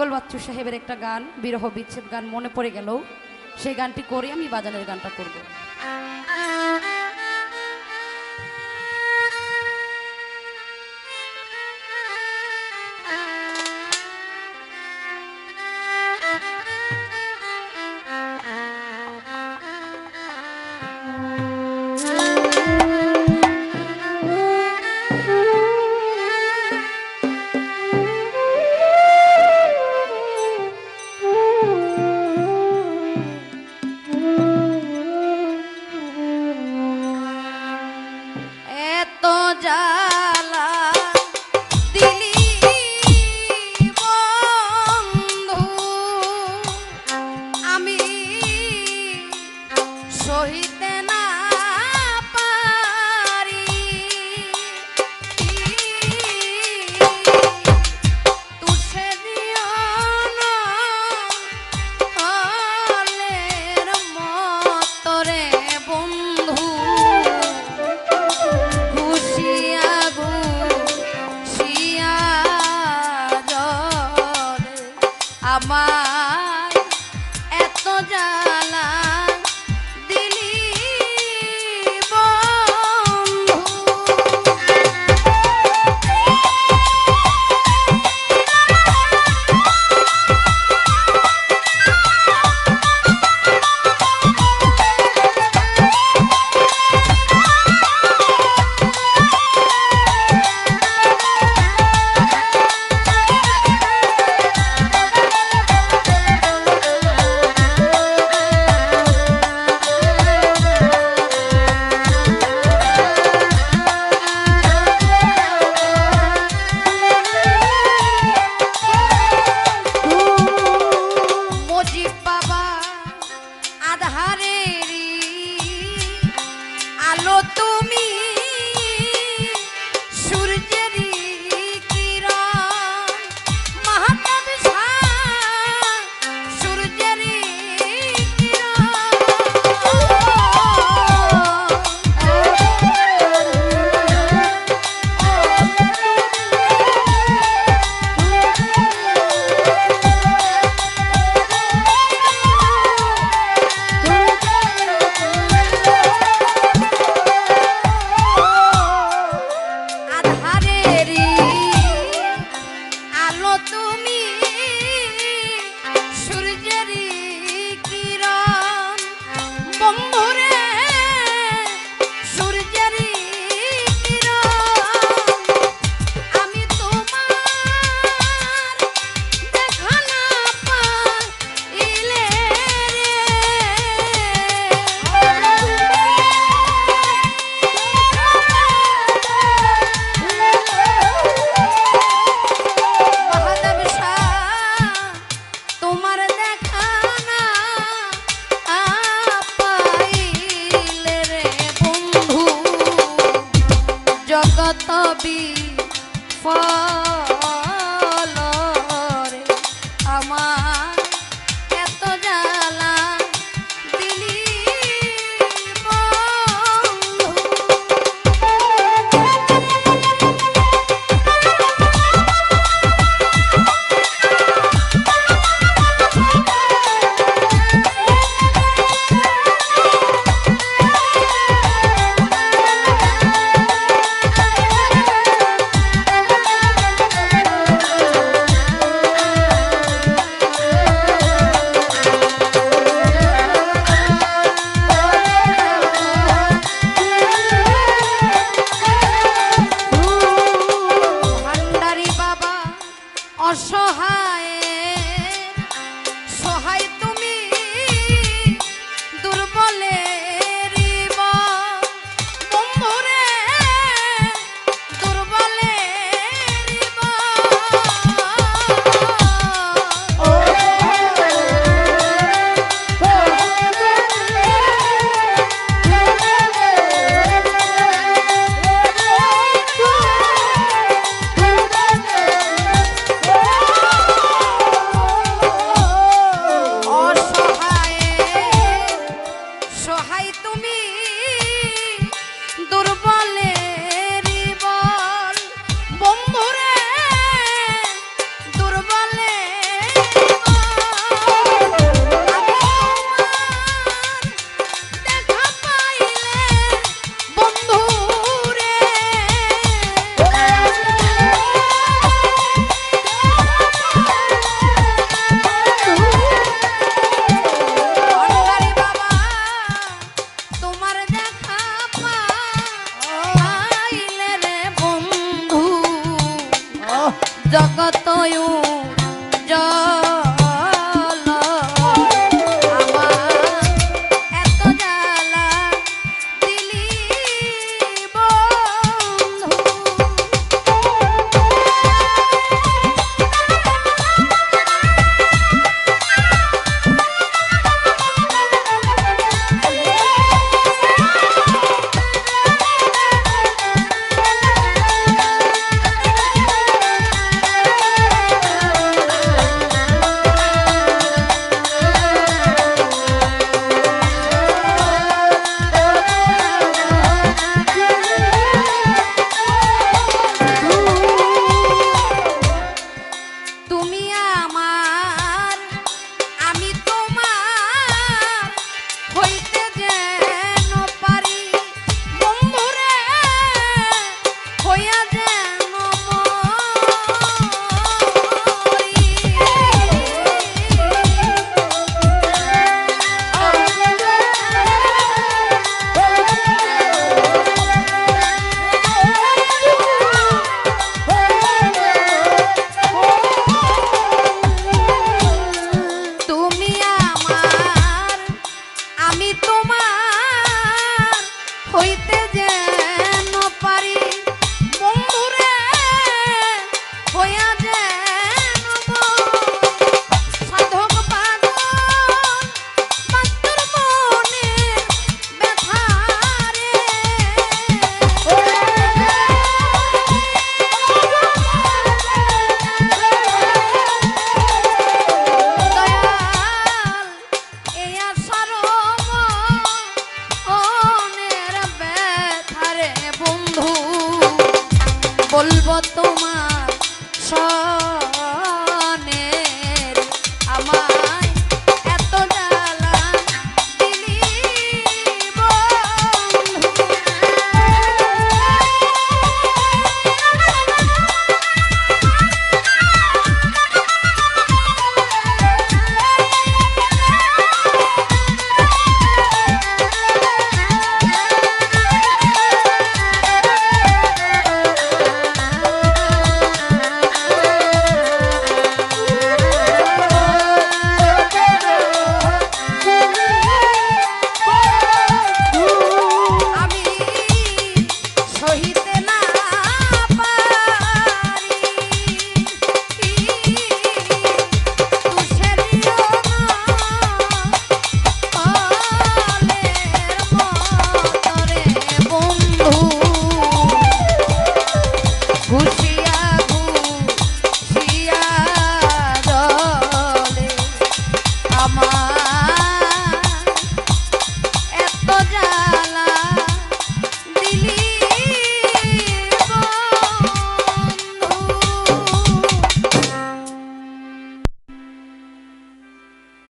পাগল বাচ্চু সাহেবের একটা গান, বিরহ বিচ্ছেদ গান মনে পড়ে গেল সেই গানটি করে আমি বাজানের গানটা করব। be জগত জল বলব তোমার